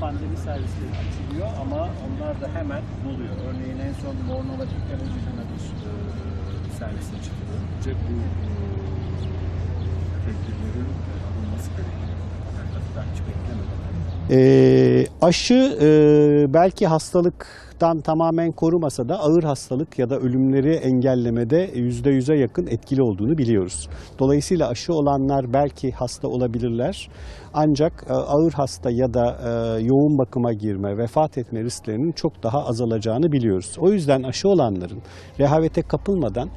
pandemi servisleri açılıyor ama onlar da hemen doluyor. Örneğin en son Bornova Teknoloji'den bir e, servis açıldı. Önce bu e, tedbirlerin alınması gerekiyor. Hiç beklemedim. Ee, aşı e, belki hastalıktan tamamen korumasa da ağır hastalık ya da ölümleri engellemede %100'e yakın etkili olduğunu biliyoruz. Dolayısıyla aşı olanlar belki hasta olabilirler. Ancak e, ağır hasta ya da e, yoğun bakıma girme, vefat etme risklerinin çok daha azalacağını biliyoruz. O yüzden aşı olanların rehavete kapılmadan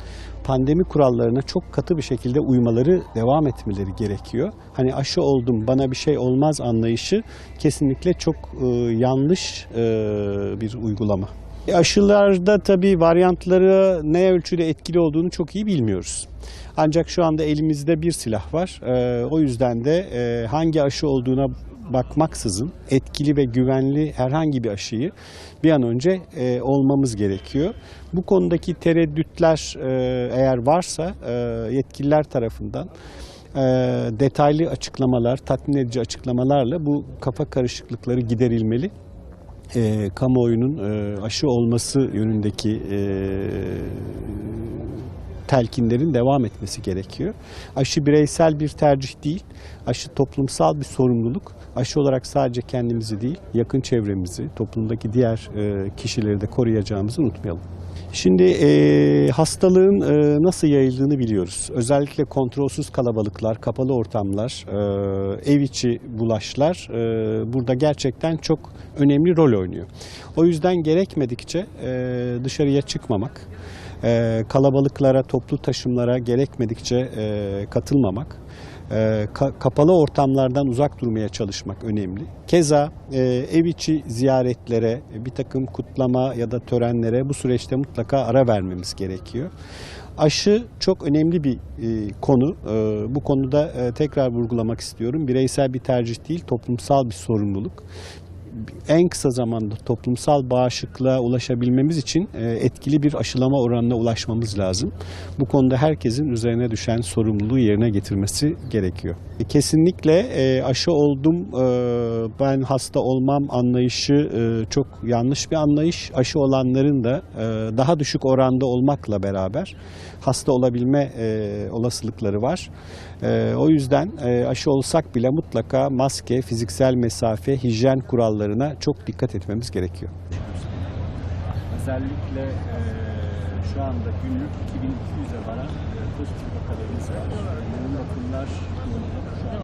pandemi kurallarına çok katı bir şekilde uymaları devam etmeleri gerekiyor. Hani aşı oldum bana bir şey olmaz anlayışı kesinlikle çok yanlış e, bir uygulama. E, aşılarda tabii varyantları ne ölçüde etkili olduğunu çok iyi bilmiyoruz. Ancak şu anda elimizde bir silah var. E, o yüzden de e, hangi aşı olduğuna bakmaksızın etkili ve güvenli herhangi bir aşıyı bir an önce e, olmamız gerekiyor. Bu konudaki tereddütler e, eğer varsa e, yetkililer tarafından e, detaylı açıklamalar, tatmin edici açıklamalarla bu kafa karışıklıkları giderilmeli. E, kamuoyunun e, aşı olması yönündeki e, telkinlerin devam etmesi gerekiyor. Aşı bireysel bir tercih değil, aşı toplumsal bir sorumluluk. Aşı olarak sadece kendimizi değil, yakın çevremizi, toplumdaki diğer e, kişileri de koruyacağımızı unutmayalım. Şimdi e, hastalığın e, nasıl yayıldığını biliyoruz. Özellikle kontrolsüz kalabalıklar, kapalı ortamlar, e, ev içi bulaşlar e, burada gerçekten çok önemli rol oynuyor. O yüzden gerekmedikçe e, dışarıya çıkmamak, e, kalabalıklara, toplu taşımlara gerekmedikçe e, katılmamak, e, ka- kapalı ortamlardan uzak durmaya çalışmak önemli. Keza e, ev içi ziyaretlere, bir takım kutlama ya da törenlere bu süreçte mutlaka ara vermemiz gerekiyor. Aşı çok önemli bir e, konu. E, bu konuda e, tekrar vurgulamak istiyorum. Bireysel bir tercih değil, toplumsal bir sorumluluk en kısa zamanda toplumsal bağışıklığa ulaşabilmemiz için e, etkili bir aşılama oranına ulaşmamız lazım. Bu konuda herkesin üzerine düşen sorumluluğu yerine getirmesi gerekiyor. E, Kesinlikle e, aşı oldum, ben hasta olmam anlayışı çok yanlış bir anlayış. Aşı olanların da daha düşük oranda olmakla beraber hasta olabilme olasılıkları var. O yüzden aşı olsak bile mutlaka maske, fiziksel mesafe, hijyen kurallarına çok dikkat etmemiz gerekiyor. Özellikle şu anda günlük 2200'e varan e, pozitif vakalarımız var. Yoğun bakımlar